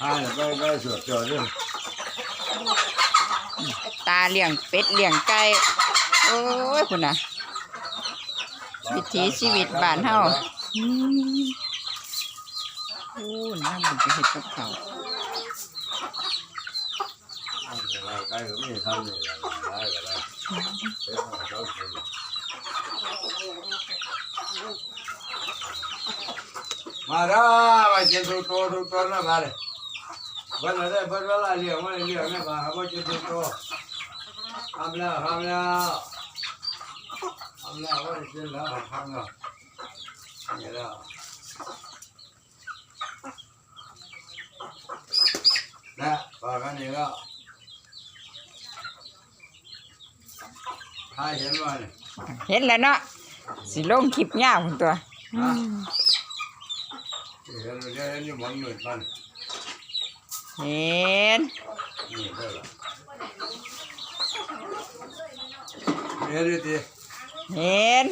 ให้ไปไปสวดจอดด้วยตาเลี้ยงเป็ดเลี้ยงไก่โอ้ยคุณน่ะ วิถีชีวิตบ้านเฮาอืมโอ้น้ำมันจะเห็ดกับเขาวใกล้ก็ไม่ทำเลยได้ก็ได้มาด้มาเจนตัวโตตัวโตนะมาเลย วันละได้วันละเลี้ยงวันละเลี้ยงนะมาหาว่าเจนตัวโตทำแล้วทำแล้วทำแล้วว่าเจนแล้วทำแล้วนี่แล้วนะปากันนี่ก็ถ่ายเห็นว่าเนี่ยเห็นแล้วเนาะสิลงคลิปยาวพุ่นตัวอืมเห็นเดี๋ยวนี้มันเหมือนกันเห็นนี่ได้ละ เห็นดิเห็น